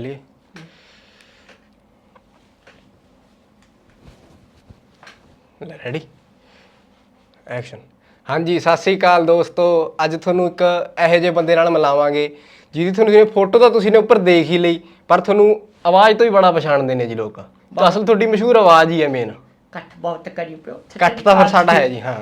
ਚਲਿਏ। Ready action ਹਾਂਜੀ ਸਤਿ ਸ੍ਰੀ ਅਕਾਲ ਦੋਸਤੋ। ਅੱਜ ਤੁਹਾਨੂੰ ਇੱਕ ਇਹੋ ਜਿਹੇ ਬੰਦੇ ਨਾਲ ਮਿਲਾਵਾਂਗੇ ਜਿਹਦੀ ਤੁਹਾਨੂੰ ਜਿਵੇਂ ਫੋਟੋ ਤਾਂ ਤੁਸੀਂ ਨੇ ਉੱਪਰ ਦੇਖ ਹੀ ਲਈ ਪਰ ਤੁਹਾਨੂੰ ਆਵਾਜ਼ ਤੋਂ ਹੀ ਬੜਾ ਪਛਾਣਦੇ ਨੇ ਜੀ ਲੋਕ। ਤਾਂ ਅਸਲ ਤੁਹਾਡੀ ਮਸ਼ਹੂਰ ਆਵਾਜ਼ ਹੀ ਹੈ ਮੇਨ ਕੱਟ ਬਹੁਤ ਕਰੀ ਪਿਓ। ਕੱਟ ਤਾਂ ਫਿਰ ਸਾਡਾ ਹੈ ਜੀ ਹਾਂ।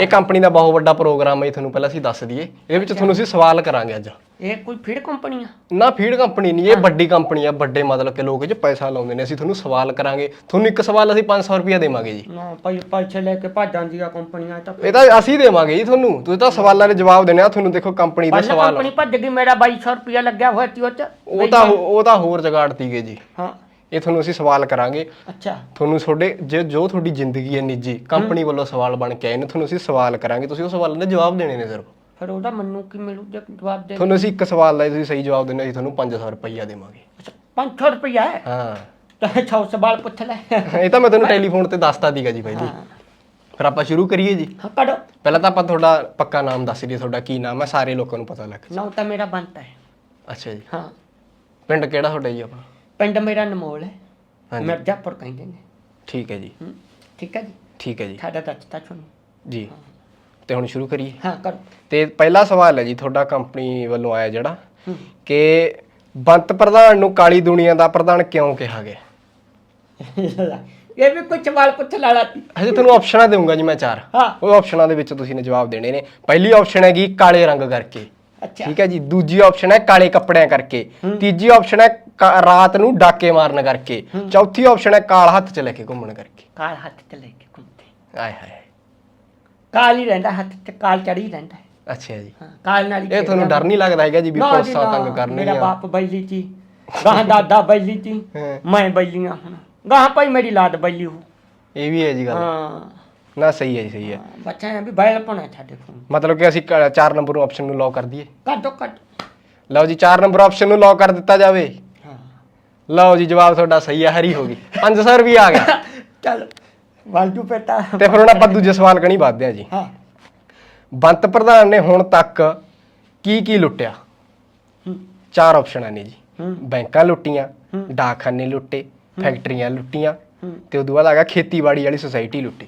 ਇਹ ਕੰਪਨੀ ਦਾ ਬਹੁਤ ਵੱਡਾ ਪ੍ਰੋਗਰਾਮ ਹੈ ਜੀ, ਤੁਹਾਨੂੰ ਪਹਿਲਾਂ ਅਸੀਂ ਦੱਸ ਦਈਏ। ਇਹਦੇ ਵਿੱਚ ਤੁਹਾਨੂੰ ਅਸੀਂ ਸਵਾਲ ਕਰਾਂਗੇ ਅੱਜ। ਇਹ ਕੋਈ ਫੀਡ ਕੰਪਨੀ ਆ? ਨਾ ਫੀਡ ਕੰਪਨੀ ਨਹੀਂ ਇਹ ਵੱਡੀ ਕੰਪਨੀ ਆ ਵੱਡੇ ਮਤਲਬ ਕਿ ਲੋਕ ਇਹ 'ਚ ਪੈਸਾ ਲਾਉਂਦੇ ਨੇ ਅਸੀਂ ਤੁਹਾਨੂੰ ਸਵਾਲ ਕਰਾਂਗੇ। ਤੁਹਾਨੂੰ ਇੱਕ ਸਵਾਲ ਅਸੀਂ 500 ਰੁਪਇਆ ਦੇਵਾਂਗੇ ਜੀ। ਨਾ ਭਾਈ ਪੈਸੇ ਲੈ ਕੇ ਭੱਜਾਂ ਦੀਆਂ ਕੰਪਨੀਆਂ ਤਾਂ ਇਹ ਤਾਂ ਅਸੀਂ ਦੇਵਾਂਗੇ ਜੀ ਤੁਹਾਨੂੰ। ਤੁਸੀਂ ਤਾਂ ਸਵਾਲਾਂ ਦੇ ਜਵਾਬ ਦੇਣੇ ਆ ਤੁਹਾਨੂੰ ਦੇਖੋ ਕੰਪਨੀ ਦੇ ਪਹਿਲਾਂ ਸਵਾਲ ਕੰਪਨੀ ਭੱਜ ਗਈ ਮੇਰਾ 2200 ਰੁਪਇਆ ਲੱਗਿਆ ਹੋਇਆ ਸੀ ਉਹ ਚ। ਉਹ ਤਾਂ ਉਹ ਤਾਂ ਹੋਰ ਜਗਾੜ ਤੀਗੇ ਜੀ। ਹਾਂ। ਇਹ ਤੁਹਾਨੂੰ ਅਸੀਂ ਸਵਾਲ ਕਰਾਂਗੇ। ਅੱਛਾ। ਤੁਹਾਨੂੰ ਤੁਹਾਡੇ ਜੇ ਜੋ ਤੁਹਾਡੀ ਜ਼ਿੰਦਗੀ ਹੈ ਨਿੱਜੀ ਕੰਪਨੀ ਵੱਲੋਂ ਸਵਾਲ ਬਣ ਕੇ ਆਏ ਨੇ ਤੁਹਾਨੂੰ ਅਸੀਂ ਸਵਾਲ ਕਰਾਂਗੇ। ਤੁਸੀਂ ਉਹ ਸਵਾਲਾਂ ਦੇ ਜਵਾਬ ਦੇਣੇ ਨੇ ਸਿਰਫ। ਫਿਰ ਉਹਦਾ ਮੈਨੂੰ ਕੀ ਮਿਲੂ? ਜੇ ਜਵਾਬ ਦੇ ਤੁਹਾਨੂੰ ਅਸੀਂ ਇੱਕ ਸਵਾਲ ਦਾ ਤੁਸੀਂ ਸਹੀ ਜਵਾਬ ਦਿੰਦੇ ਅਸੀਂ ਤੁਹਾਨੂੰ 500 ਰੁਪਈਆ ਦੇਵਾਂਗੇ। ਅੱਛਾ 500 ਰੁਪਇਆ ਹੈ ਹਾਂ। ਤਾਂ ਛੋ ਸਵਾਲ ਪੁੱਛ ਲੈ। ਇਹ ਤਾਂ ਮੈਂ ਤੁਹਾਨੂੰ ਟੈਲੀਫੋਨ ਤੇ ਦੱਸਤਾ ਦੀਗਾ ਜੀ ਪਹਿਲੀ ਫਿਰ ਆਪਾਂ ਸ਼ੁਰੂ ਕਰੀਏ ਜੀ। ਹਾਂ ਕੱਢੋ। ਪਹਿਲਾਂ ਤਾਂ ਆਪਾਂ ਤੁਹਾਡਾ ਪੱਕਾ ਨਾਮ ਦੱਸ ਦਈਏ ਤੁਹਾਡਾ ਕੀ ਨਾਮ ਹੈ ਸਾਰੇ ਲੋਕਾਂ ਨੂੰ ਪਤਾ ਲੱਗ ਨਾ ਤਾਂ ਮੇਰਾ ਬੰਤਾ ਹੈ। ਅੱਛਾ ਜੀ। ਹਾਂ। ਪਿੰਡ ਕਿਹੜਾ ਤੁਹਾਡਾ ਜੀ ਆਪਣਾ? ਪਿੰਡ ਮੇਰਾ ਨਮੋਲ ਹੈ। ਹਾਂਜੀ। ਮਿਰਜ਼ਾਪੁਰ ਕਹਿੰਦੇ ਨੇ। ਠੀਕ ਹੈ ਜੀ। ਠੀਕ ਹੈ ਜੀ? ਠੀਕ ਹੈ ਜੀ। ਸਾਡਾ ਦੱਸਤਾ ਤੁਹਾਨੂੰ। ਜੀ। ਤੇ ਹੁਣ ਸ਼ੁਰੂ ਕਰੀਏ। ਹਾਂ ਕਰੋ। ਤੇ ਪਹਿਲਾ ਸਵਾਲ ਹੈ ਜੀ ਤੁਹਾਡਾ ਕੰਪਨੀ ਵੱਲੋਂ ਆਇਆ ਜਿਹੜਾ। ਕਿ ਬੰਤ ਪ੍ਰਧਾਨ ਨੂੰ ਕਾਲੀ ਦੁਨੀਆ ਦਾ ਪ੍ਰਧਾਨ ਕਿਉਂ ਕਿਹਾ ਗਿਆ? ਇਹ ਵੀ ਕੋਈ ਸਵਾਲ ਪੁੱਛ ਲਾਲਾ ਹਜੇ ਤੁਹਾਨੂੰ ਆਪਸ਼ਨਾਂ ਦੇਵਾਂਗਾ ਜੀ ਮੈਂ ਚਾਰ। ਹਾਂ। ਉਹ ਆਪਸ਼ਨਾਂ ਦੇ ਵਿੱਚ ਤੁਸੀਂ ਨੇ ਜਵਾਬ ਦੇਣੇ ਨੇ। ਪਹਿਲੀ ਆਪਸ਼ਨ ਹੈਗੀ ਕਾਲੇ ਰੰਗ ਕਰਕੇ। ਅੱਛਾ। ਠੀਕ ਹੈ ਜੀ। ਦੂਜੀ ਆਪਸ਼ਨ ਹੈ ਕਾਲੇ ਕੱਪੜਿਆਂ ਕਰਕੇ। ਤੀਜੀ ਆਪਸ਼ਨ ਹੈ ਕਾ- ਰਾਤ ਨੂੰ ਡਾਕੇ ਮਾਰਨ ਕਰਕੇ। ਚੌਥੀ ਆਪਸ਼ਨ ਹੈ ਕਾਲ ਹੱਥ 'ਚ ਲੈ ਕੇ ਘੁੰਮਣ ਕਰਕੇ। ਕਾਲ ਹੱਥ ਤੇ ਲੈ ਕੇ ਘੁੰਮਦੇ। ਆਏ ਹਾਏ। ਕਾਲ ਹੀ ਰਹਿੰਦਾ ਹੱਥ ਤੇ ਕਾਲ ਚੜੀ ਰਹਿੰਦਾ। ਹੈ। ਅੱਛਾ ਜੀ। ਹਾਂ ਕਾਲ ਨਾਲ ਹੀ ਇਹ ਤੁਹਾਨੂੰ ਡਰ ਨਹੀਂ ਲੱਗਦਾ ਹੈਗਾ ਜੀ ਵੀ ਨਾ ਜੀ, ਪੁਲਿਸਾਂ ਨਾ, ਤੰਗ ਕਰਨਗੀਆਂ ਮੇਰਾ ਬਾਪ ਬੈਲੀ ਸੀ ਗਾਂ ਦਾਦਾ ਬੈਲੀ ਸੀ ਹਾਂ। ਮੈਂ ਬੈਲੀਆਂ ਹੁਣ। ਗਾਂ ਭਾਈ ਮੇਰੀ ਲਾਦ ਬੈਲੀ ਹੋ। ਇਹ ਵੀ ਹੈ ਜੀ ਗੱਲ। ਹਾਂ। ਨਾ ਸਹੀ ਹੈ ਜੀ ਸਹੀ ਹੈ। ਬੱਚਾ ਵੀ ਬੈਲ ਪਾਉਣਾ ਸਾਡੇ ਕੋਲ। ਮਤਲਬ ਕਿ ਅਸੀਂ 4 ਨੰਬਰ ਆਪਸ਼ਨ ਨੂੰ ਲੌਕ ਕਰ ਦਈਏ। ਕੱਢੋ ਕੱਢ। ਲਓ ਜੀ 4 ਨੰਬਰ ਆਪਸ਼ਨ ਨੂੰ ਲੌਕ ਕਰ ਦਿੱਤਾ ਜਾਵੇ। ਹਾਂ। ਲਓ ਜੀ ਜਵਾਬ ਤੁਹਾਡਾ ਸਹੀ ਹੈ ਹਰੀ ਹੋ ਗਈ। 500 ਰੁਪਏ ਆ ਗਿਆ। ਚੱਲ। ਵਾਲਜੂ ਪੇਟਾ। ਤੇ ਫਿਰ ਹੁਣ ਆਪਾਂ ਦੂਜੇ ਸਵਾਲ ਕਣੀ ਵੱਧਦੇ ਹਾਂ ਜੀ। ਹਾਂ। ਬੰਤ ਪ੍ਰਧਾਨ ਨੇ ਹੁਣ ਤੱਕ ਕੀ ਕੀ ਲੁੱਟਿਆ? ਚਾਰ ਆਪਸ਼ਨਾਂ ਨੇ ਜੀ। ਬੈਂਕਾਂ ਲੁੱਟੀਆਂ ਡਾਕਖਾਨੇ ਲੁੱਟੇ ਫੈਕਟਰੀਆਂ ਲੁੱਟੀਆਂ। ਤੇ ਉਦੋਂ ਬਾਅਦ ਆ ਗਿਆ ਖੇਤੀਬਾੜੀ ਵਾਲੀ ਸੁਸਾਇਟੀ ਲੁੱਟੀ।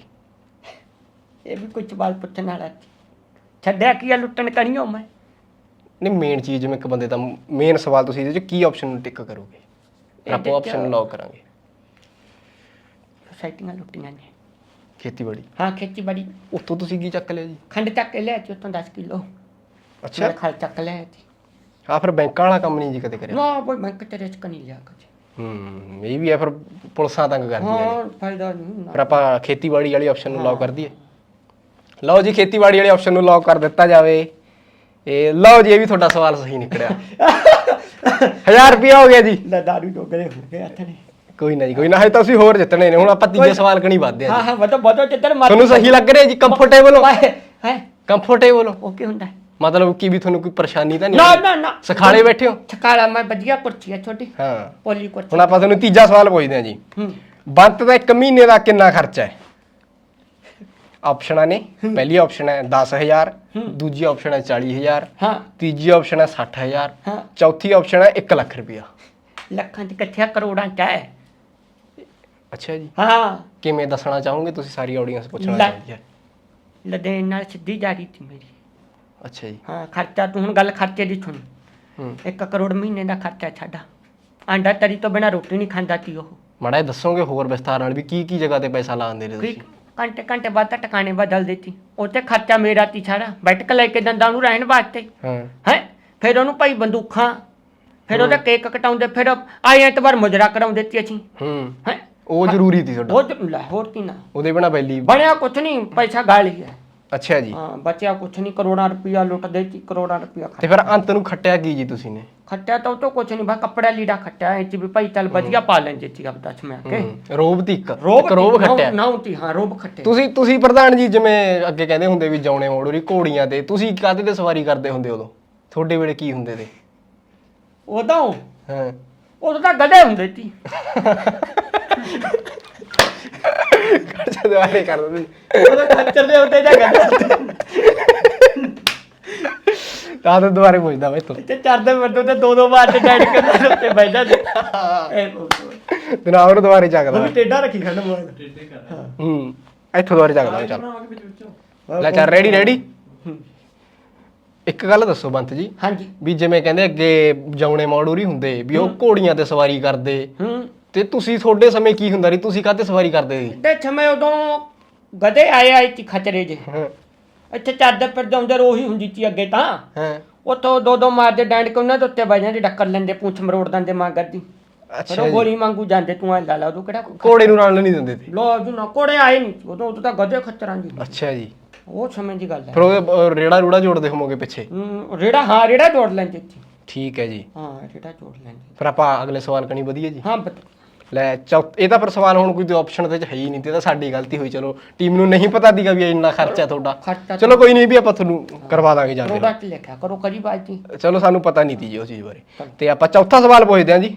ਇਹ ਵੀ ਕੋਈ ਸਵਾਲ ਪੁੱਛਣ ਵਾਲਾ। ਛੱਡਿਆ ਕੀ ਆ ਲੁੱਟਣ ਕਣੀਓ ਮੈਂ? ਨਹੀਂ ਮੇਨ ਚੀਜ਼ ਜਿਵੇਂ ਇੱਕ ਬੰਦੇ ਦਾ ਮੇਨ ਸਵਾਲ ਤੁਸੀਂ ਇਹਦੇ ਚ ਕੀ ਆਪਸ਼ਨ ਨੂੰ ਟਿਕ ਕਰੋਗੇ? ਆਪਾਂ ਆਪਸ਼ਨ ਲੌਕ ਕਰਾਂਗੇ। ਸੁਸਾਇਟੀਆਂ ਲੁੱਟੀਆਂ ਨੇ। ਖੇਤੀਬਾੜੀ? ਹਾਂ ਖੇਤੀਬਾੜੀ। ਉੱਥੋਂ ਤੁਸੀਂ ਕੀ ਚੱਕ ਲਿਆ ਜੀ? ਖੰਡ ਚੱਕ ਲਿਆ ਸੀ ਉੱਥੋਂ 10 ਕਿਲੋ। ਅੱਛਾ। ਖਲ ਚੱਕ ਲਿਆ ਸੀ। ਆ ਫਿਰ ਬੈਂਕਾਂ ਵਾਲਾ ਕੰਮ ਨਹੀਂ ਜੀ ਕਦੇ ਕਰਿਆ? ਨਾ ਕੋਈ ਬੈਂਕ ਤੇ ਰਿਸਕ ਨਹੀਂ ਲਿਆ ਕਦੇ। ਹੂੰ ਇਹ ਵੀ ਹੈ ਫਿਰ ਪੁਲਿਸਾਂ ਤੰਗ ਕਰਦੀਆਂ ਨੇ। ਹਾਂ ਫਾਇਦਾ ਨਹੀਂ ਫਿਰ ਆਪਾਂ ਖੇਤੀਬਾੜੀ ਵਾਲੀ ਆਪਸ਼ਨ ਨੂੰ ਲੌਕ ਕਰ ਦਈਏ। ਲਓ ਜੀ ਖੇਤੀਬਾੜੀ ਵਾਲੇ ਆਪਸ਼ਨ ਨੂੰ ਲੌਕ ਕਰ ਦਿੱਤਾ ਜਾਵੇ। ਇਹ ਲਓ ਜੀ ਇਹ ਵੀ ਤੁਹਾਡਾ ਸਵਾਲ ਸਹੀ ਨਿਕਲਿਆ। 1000 ਰੁਪਿਆ ਹੋ ਗਿਆ ਜੀ। ਲੈ ਦਾਰੂ ਡੋਗਰੇ ਹੋ ਗਏ ਹੱਥ ਨੇ। ਕੋਈ ਨਾ ਜੀ ਕੋਈ ਨਾ ਹਜੇ ਤਾਂ ਅਸੀਂ ਹੋਰ ਜਿੱਤਣੇ ਨੇ ਹੁਣ ਆਪਾਂ ਤੀਜੇ ਸਵਾਲ ਕਣੀ ਵੱਧਦੇ ਹਾਂ ਹਾਂ ਹਾਂ ਬਤੋ ਬਤੋ ਜਿੱਧਰ ਮਰ ਤੁਹਾਨੂੰ ਸਹੀ ਲੱਗ ਰਿਹਾ ਜੀ ਕੰਫਰਟੇਬਲ ਹੋ? ਹੈ ਕੰਫਰਟੇਬਲ ਹੋ? ਉਹ ਕੀ ਹੁੰਦਾ। ਹੈ? ਮਤਲਬ ਕਿ ਵੀ ਤੁਹਾਨੂੰ ਕੋਈ ਪਰੇਸ਼ਾਨੀ ਤਾਂ ਨਹੀਂ ਨਾ? ਨਾ ਨਾ। ਸਖਾਲੇ ਬੈਠੇ ਹੋ? ਛਕਾਲਾ ਮੈਂ ਵਧੀਆ ਕੁਰਸੀ ਹੈ ਛੋਟੀ। ਹਾਂ। ਪੋਲੀ ਕੁਰਸੀ। ਹੁਣ ਆਪਾਂ ਤੁਹਾਨੂੰ ਤੀਜਾ ਸਵਾਲ ਪੁੱਛਦੇ ਹਾਂ ਜੀ। ਹੂੰ। ਬੰਤ ਦਾ ਇੱਕ ਮਹੀਨੇ ਦਾ ਕਿੰਨਾ ਖਰਚਾ ਹੈ? ਆਪਸ਼ਨਾਂ ਨੇ ਪਹਿਲੀ ਆਪਸ਼ਨ ਹੈ 10000 ਦੂਜੀ ਆਪਸ਼ਨ ਹੈ 40000 ਹਾਂ। ਤੀਜੀ ਆਪਸ਼ਨ ਹੈ 60000 ਹਾਂ। ਚੌਥੀ ਆਪਸ਼ਨ ਹੈ 1 ਲੱਖ ਰੁਪਇਆ। ਲੱਖਾਂ ਚ ਕਿੱਥੇ ਕਰੋੜਾਂ ਚ ਹੈ। ਅੱਛਾ ਜੀ। ਹਾਂ ਕਿਵੇਂ ਦੱਸਣਾ ਚਾਹੋਗੇ? ਤੁਸੀਂ ਸਾਰੀ ਆਡੀਅנס ਪੁੱਛਣਾ ਲੈ। ਚਾਹੀਦੀ ਹੈ ਨਾਲ ਸਿੱਧੀ ਜਾਰੀ ਸੀ ਮੇਰੀ। ਅੱਛਾ ਜੀ। ਹਾਂ ਖਰਚਾ ਤੂੰ ਹੁਣ ਗੱਲ ਖਰਚੇ ਦੀ ਸੁਣ। ਹੂੰ। 1 ਕਰੋੜ ਮਹੀਨੇ ਦਾ ਖਰਚਾ ਛੱਡਾ। ਆਂਡਾ ਤਰੀ ਤੋਂ ਬਿਨਾ ਰੋਟੀ ਨਹੀਂ ਖਾਂਦਾ ਸੀ ਉਹ। ਮਾੜਾ ਦੱਸੋਗੇ ਹੋਰ ਵਿਸਥਾਰ ਨਾਲ ਵੀ ਕੀ ਕੀ ਜਗ੍ਹਾ ਤੇ ਪੈਸਾ ਲਾਉਂਦੇ ਕੋਈ ਤੁਸੀਂ? ਘੰਟੇ ਘੰਟੇ ਬਾਅਦ ਤਾਂ ਟਿਕਾਣੇ ਬਦਲ ਦਿੱਤੀ ਉੱਥੇ ਖਰਚਾ ਮੇਰਾ ਤੀ ਸਾਰਾ। ਬੈਠਕ ਲੈ ਕੇ ਦੰਦਾਂ ਨੂੰ ਰਹਿਣ ਵਾਸਤੇ। ਹਾਂ। ਹੈ? ਫਿਰ ਉਹਨੂੰ ਭਾਈ ਬੰਦੂਖਾਂ ਫਿਰ ਉਹਦਾ ਕੇਕ ਕਟਾਉਂਦੇ ਫਿਰ ਆਏ ਐਤਵਾਰ ਮੁਜਰਾ ਕਰਾਉਂਦੇ ਤੀ ਅਸੀਂ। ਹੂੰ। ਹੈ? ਉਹ ਜ਼ਰੂਰੀ ਸੀ ਤੁਹਾਡਾ। ਉਹ ਤੇ ਲੈ ਹੋਰ ਕੀ ਨਾ। ਉਹਦੇ ਬਿਨਾ ਬੈਲੀ ਬਣਿਆ ਕੁਛ ਨਹੀਂ ਪੈਸਾ ਗਾਲੀ ਹੈ। ਅੱਛਾ ਜੀ। ਹਾਂ ਬਚਿਆ ਕੁਛ ਨਹੀਂ ਕਰੋੜਾਂ ਰੁਪਇਆ ਲੁੱਟਦੇ ਤੀ ਕਰੋੜਾਂ ਰੁਪਇਆ ਤੇ ਫਿਰ ਅੰਤ ਨੂੰ ਖੱਟਿਆ ਕੀ ਜੀ ਤੁਸੀਂ ਨੇ? ਖੱਟਿਆ ਤਾਂ ਉਹ ਤੋਂ ਕੁਛ ਨਹੀਂ ਬਾ ਕੱਪੜਾ ਲੀੜਾ ਖੱਟਿਆ ਇਹ ਚ ਵੀ ਭਾਈ ਚੱਲ ਵਧੀਆ ਪਾ ਲੈਂਦੇ ਸੀ ਆਪ ਦੱਸ ਮੈਂ ਕੇ ਰੋਬ ਤੀ ਇੱਕ। ਰੋਬ ਇੱਕ ਰੋਬ ਖੱਟਿਆ। ਨਾ ਉਤੀ ਹਾਂ ਰੋਬ ਖੱਟੇ। ਤੁਸੀਂ ਤੁਸੀਂ ਪ੍ਰਧਾਨ ਜੀ ਜਿਵੇਂ ਅੱਗੇ ਕਹਿੰਦੇ ਹੁੰਦੇ ਵੀ ਜਾਉਣੇ ਮੋੜੂਰੀ ਘੋੜੀਆਂ ਤੇ ਤੁਸੀਂ ਕਾਹਦੇ ਤੇ ਸਵਾਰੀ ਕਰਦੇ ਹੁੰਦੇ ਉਦੋਂ? ਤੁਹਾਡੇ ਵੇਲੇ ਕੀ ਹੁੰਦੇ ਤੇ? ਉਦੋਂ? ਹਾਂ। ਉਦੋਂ ਤਾਂ ਗਧੇ ਹੁੰਦੇ ਸੀ। ਖਰਚਾ ਦੁਆਰੇ ਕਰ ਦਿੰਦੇ। ਉਦੋਂ ਖੱਚਰ ਦੇ ਉੱਤੇ ਜਾਂ ਗਧੇ ਤਾਂ ਤਾਂ ਦੁਬਾਰੇ ਪੁੱਛਦਾ ਮੈਂ ਤੂੰ। ਤੇ ਚੜਦੇ ਮਰਦੋ ਤੇ ਦੋ ਦੋ ਵਾਰ ਤੇ ਡੈਡ ਕੇ ਉੱਤੇ ਬੈਠਾ ਸੀ ਇਹ ਤੇ ਨਾ ਦੁਬਾਰੇ ਚੱਕਦਾ। ਉਹ ਟੇਡਾ ਰੱਖੀ ਖੰਡ ਮੋਬਾਈਲ ਟੇਡੇ ਕਰ ਹੂੰ। ਇੱਥੋਂ ਦੁਬਾਰੇ ਚੱਕਦਾ ਚੱਲ। ਲੈ ਚੱਲ ਰੈਡੀ ਰੈਡੀ ਇੱਕ ਗੱਲ ਦੱਸੋ ਬੰਤ ਜੀ। ਹਾਂਜੀ। ਵੀ ਜਿਵੇਂ ਕਹਿੰਦੇ ਅੱਗੇ ਜਾਉਣੇ ਮੌੜੂਰੀ ਹੁੰਦੇ ਵੀ ਉਹ ਘੋੜੀਆਂ ਤੇ ਸਵਾਰੀ ਕਰਦੇ। ਹੂੰ। ਤੇ ਤੁਸੀਂ ਤੁਹਾਡੇ ਸਮੇਂ ਕੀ ਹੁੰਦਾ ਸੀ? ਤੁਸੀਂ ਕਾਹਤੇ ਸਵਾਰੀ ਕਰਦੇ ਸੀ? ਤੇ ਛਮੇ ਉਦੋਂ ਗਧੇ ਆਏ ਆਏ ਸੀ ਖਚਰੇ ਜੇ। ਹਾਂ। ਇੱਥੇ ਚੱਦ ਪਰ ਜਾਂਦੇ ਉਹੀ ਹੁੰਦੀ ਸੀ ਅੱਗੇ ਤਾਂ। ਹਾਂ। ਉਤੋਂ ਦੋ ਦੋ ਮਾਰਦੇ ਡੈਂਡ ਕੇ ਉਹਨਾਂ ਦੇ ਉੱਤੇ ਬੈ ਜਾਂਦੇ ਡੱਕਰ ਲੈਂਦੇ ਪੂੰਛ ਮਰੋੜ ਦਿੰਦੇ ਮਾਂਗਰ ਦੀ ਫਿਰ ਅੱਛਾ ਉਹ ਜੀ। ਗੋਲੀ ਮੰਗੂ ਜਾਂਦੇ ਤੂੰ ਐ ਲਾ ਲਾ ਉਦੋਂ ਕਿਹੜਾ ਕੋਈ ਘੋੜੇ ਨੂੰ ਰਲਣ ਨਹੀਂ ਦਿੰਦੇ ਸੀ? ਲੋ ਜੂ ਨਾ ਕੋੜੇ ਆਏ ਨਹੀਂ। ਉਦੋਂ ਉਦੋਂ ਤਾਂ ਗਧੇ ਖੱਚਰਾਂ ਦੀ ਅੱਛਾ ਜੀ। ਉਹ ਸਮੇਂ ਦੀ ਗੱਲ ਹੈ। ਫਿਰ ਉਹ ਰੇੜਾ ਰੂੜਾ ਜੋੜਦੇ ਹੋਵੋਗੇ ਪਿੱਛੇ? ਹੂੰ, ਰੇੜਾ ਹਾਂ ਰੇੜਾ ਜੋੜ ਲੈਂਦੇ ਸੀ ਠੀਕ ਹੈ ਜੀ। ਹਾਂ ਰੇੜਾ ਜੋੜ ਲੈਂਦੇ। ਫਿਰ ਆਪਾਂ ਅਗਲੇ ਸਵਾਲ ਕਣੀ ਵਧੀਆ ਜੀ? ਹਾਂ ਬਤ ਲੈ ਚੌ ਇਹ ਤਾਂ ਪਰ ਸਵਾਲ ਹੁਣ ਕੋਈ ਆਪਸ਼ਨ ਤੇ ਹੈ ਹੀ ਨਹੀਂ ਤੇ ਇਹ ਤਾਂ ਸਾਡੀ ਗਲਤੀ ਹੋਈ ਚਲੋ। ਟੀਮ ਨੂੰ ਨਹੀਂ ਪਤਾ ਦੀਗਾ ਵੀ ਇੰਨਾ ਖਰਚਾ ਤੁਹਾਡਾ। ਖਰਚਾ ਚਲੋ ਕੋਈ ਨਹੀਂ ਵੀ ਆਪਾਂ ਤੁਹਾਨੂੰ ਕਰਵਾ ਦਾਂਗੇ ਜਾਂਦੇ ਪ੍ਰੋਡਕਟ ਲਿਖਿਆ ਕਰੋ ਕਰੀ ਬਾਜੀ। ਚਲੋ ਸਾਨੂੰ ਪਤਾ ਨਹੀਂ ਤੀ ਜੀ ਉਸ ਚੀਜ਼ ਬਾਰੇ। ਤੇ ਆਪਾਂ ਚੌਥਾ ਸਵਾਲ ਪੁੱਛਦੇ ਹਾਂ ਜੀ।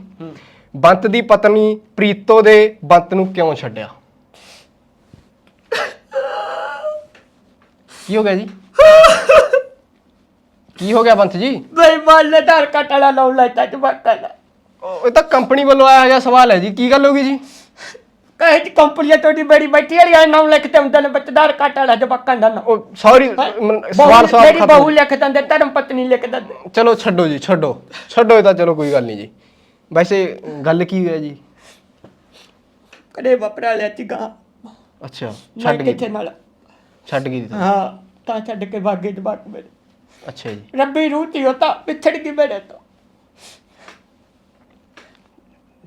ਬੰਤ ਦੀ ਪਤਨੀ ਪ੍ਰੀਤੋ ਦੇ ਬੰਤ ਨੂੰ ਕਿਉਂ ਛੱਡਿਆ? ਕੀ ਹੋ ਗਿਆ ਜੀ ਕੀ ਹੋ ਗਿਆ ਬੰਤ ਜੀ ਬਈ ਮਾਲ ਨੇ ਧਾਰ ਕਟੜਾ ਲਾਉ ਲੈਤਾ ਜਵਾਕਾਂ ਦਾ ਉਹ ਇਹ ਤਾਂ ਕੰਪਨੀ ਵੱਲੋਂ ਆਇਆ ਗਿਆ ਸਵਾਲ ਹੈ ਜੀ ਕੀ ਗੱਲ ਹੋ ਗਈ ਜੀ ਕਹੇ ਚ ਕੰਪਨੀ ਤੁਹਾਡੀ ਬੜੀ ਬੈਠੀ ਵਾਲੀ ਆ ਨਾਮ ਲਿਖ ਤੇ ਹੁੰਦੇ ਨੇ ਬੱਚਦਾਰ ਕਟੜਾ ਜਵਾਕਾਂ ਦਾ ਨਾਮ ਉਹ ਸੌਰੀ ਸਵਾਲ ਸਵਾਲ ਮੇਰੀ ਬਹੂ ਲਿਖ ਦਿੰਦੇ ਧਰਮ ਪਤਨੀ ਲਿਖ ਦਿੰਦੇ ਚਲੋ ਛੱਡੋ ਜੀ ਛੱਡੋ ਛੱਡੋ ਇਹ ਤਾਂ ਚਲੋ ਕੋਈ ਗੱਲ ਨਹੀਂ ਜੀ ਵੈਸੇ ਗੱਲ ਕੀ ਹੋਇਆ ਜੀ ਕਦੇ ਵਪਰਾ ਲਿਆ ਚੀਗਾ ਅੱਛਾ ਛੱਡ ਛੱਡ ਗਈ ਕਿੱਥੇ ਨਾਲ ਛੱਡ ਗਈ ਤੁਸੀਂ। ਹਾਂ ਤਾਂ ਛੱਡ ਕੇ ਭਾਗੇ ਜਵਾਕ ਮੇਰੇ। ਅੱਛਾ ਜੀ। ਰੱਬੀ ਰੂਤੀ ਉਹ ਤਾਂ ਪਿਛੜ ਗਈ ਮੇਰੇ ਤੋਂ।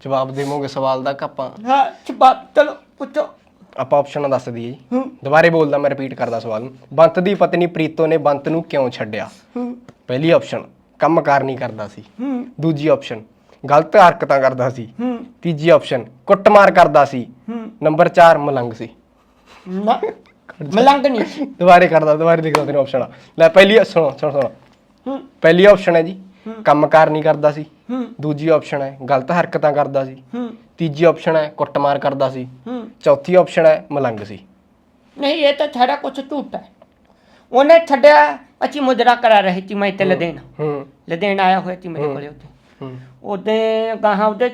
ਜਵਾਬ ਦੇਵੋਗੇ ਸਵਾਲ ਦਾ ਕਿ ਆਪਾਂ ਹਾਂ ਜਵਾਬ ਚਲੋ ਪੁੱਛੋ। ਆਪਾਂ ਆਪਸ਼ਨਾਂ ਦੱਸ ਦਈਏ ਜੀ। ਦੁਬਾਰੇ ਬੋਲਦਾ ਮੈਂ ਰਿਪੀਟ ਕਰਦਾ ਸਵਾਲ ਨੂੰ। ਬੰਤ ਦੀ ਪਤਨੀ ਪ੍ਰੀਤੋ ਨੇ ਬੰਤ ਨੂੰ ਕਿਉਂ ਛੱਡਿਆ? ਹੂੰ। ਪਹਿਲੀ ਆਪਸ਼ਨ ਕੰਮਕਾਰ ਨਹੀਂ ਕਰਦਾ ਸੀ। ਹੂੰ। ਦੂਜੀ ਆਪਸ਼ਨ ਗਲਤ ਹਰਕਤਾਂ ਕਰਦਾ ਸੀ। ਹੂੰ। ਤੀਜੀ ਆਪਸ਼ਨ ਕੁੱਟਮਾਰ ਕਰਦਾ ਸੀ। ਹੂੰ। ਨੰਬਰ 4 ਮਲੰਗ ਸੀ। ਨਾ। ਮਲੰਗ ਨਹੀਂ। ਸੀ। ਦੁਬਾਰੇ ਕਰਦਾ ਦੁਬਾਰੇ ਲਿਖਦਾ ਤੈਨੂੰ ਆਪਸ਼ਨ ਲੈ ਪਹਿਲੀ ਸੁਣੋ ਸੁਣੋ ਸੁਣੋ। ਹੂੰ। ਪਹਿਲੀ ਆਪਸ਼ਨ ਹੈ ਜੀ ਕੰਮਕਾਰ ਨਹੀਂ ਕਰਦਾ ਸੀ। ਹੂੰ। ਦੂਜੀ ਆਪਸ਼ਨ ਹੈ ਗਲਤ ਹਰਕਤਾਂ ਕਰਦਾ ਸੀ। ਹੂੰ। ਤੀਜੀ ਆਪਸ਼ਨ ਹੈ ਕੁੱਟਮਾਰ ਕਰਦਾ ਸੀ। ਹੂੰ। ਚੌਥੀ ਆਪਸ਼ਨ ਹੈ ਮਲੰਗ ਸੀ। ਨਹੀਂ ਇਹ ਤਾਂ ਸਾਰਾ ਕੁਝ ਝੂਠ ਹੈ। ਉਹਨੇ ਛੱਡਿਆ ਅਸੀਂ ਮੁਜਰਾ ਕਰਾ ਰਹੀ ਸੀ ਮੈਂ ਤੇ ਲਦੇਨ ਹੂੰ। ਲਦੇਨ ਆਇਆ ਹੋਇਆ ਸੀ ਮੇਰੇ ਕੋਲੇ ਉੱਥੇ। ਹੂੰ। ਉਹਦੇ ਗਾਹਾਂ ਉਹਦੇ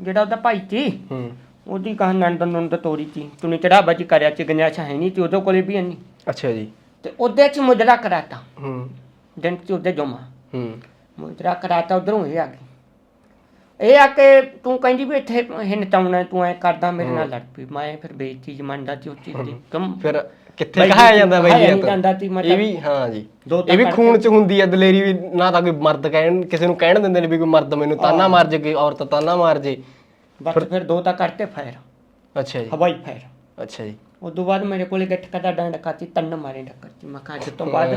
ਜਿਹੜਾ ਉਹਦਾ ਭਾਈ ਸੀ ਹੂੰ। ਉਹਦੀ ਗਾਹਾਂ ਨੰਦ ਨੰਦ ਤੋਰੀ ਸੀ। ਤੂੰ ਚੜਾ ਬਜ ਕਰਿਆ ਚ ਗੰਜਾਸ਼ਾ ਹੈ ਨਹੀਂ ਤੇ ਉਹਦੇ ਕੋਲੇ ਵੀ ਨਹੀਂ। ਅੱਛਾ ਜੀ। ਤੇ ਉਹਦੇ ਚ ਮੁਜਰਾ ਕਰਾਤਾ। ਹੂੰ। ਦਿਨ ਚ ਉਹਦੇ ਜਮਾ। ਹੂੰ। ਮੁਜਰਾ ਕਰਾਤਾ ਉਧਰੋਂ ਇਹ ਆ ਗਈ। ਇਹ ਆ ਕੇ ਤੂੰ ਕਹਿੰਦੀ ਵੀ ਇੱਥੇ ਹਿੰਨ ਤਾਉਣਾ ਤੂੰ ਐ ਕਰਦਾ ਮੇਰੇ ਨਾਲ ਲੜ ਪਈ। ਮੈਂ ਫਿਰ ਬੇਇੱਜ਼ਤੀ ਜਮੰਦਾ ਤੇ ਉਹ ਚੀਜ਼ ਦੀ। ਕਮ ਫਿਰ ਕਿੱਥੇ ਜੀ, ਕਹਾਇਆ ਜਾਂਦਾ ਬਾਈ ਜੀ ਨਹੀਂ ਜਾਂਦਾ ਇਹ ਵੀ ਹਾਂ ਜੀ। ਇਹ ਵੀ ਖੂਨ ਚ ਹੁੰਦੀ ਹੈ ਦਲੇਰੀ ਵੀ ਨਾ ਤਾਂ ਕੋਈ ਮਰਦ ਕਹਿਣ ਕਿਸੇ ਨੂੰ ਕਹਿਣ ਦਿੰਦੇ ਨੇ ਵੀ ਕੋਈ ਮਰਦ ਮੈਨੂੰ ਤਾਨਾ ਮਾਰ ਜੇ ਕੋਈ ਔਰਤ ਤਾਨਾ ਮਾਰ ਜੇ। ਬਸ ਫਿਰ ਦੋ ਤਾਂ ਕਰਤੇ ਫਾਇਰ ਅੱਛਾ ਜੀ। ਹਵਾਈ ਫਾਇਰ ਅੱਛਾ ਜੀ। ਉਦੋਂ ਬਾਅਦ ਮੇਰੇ ਕੋਲੇ ਗੱਠ ਕਦਾ ਡੰਡ ਖਾਤੀ ਤੰਨ ਮਾਰੇ ਡੱਕਰ ਚ ਮੈਂ ਕਿਹਾ ਤੋਂ ਬਾਅਦ।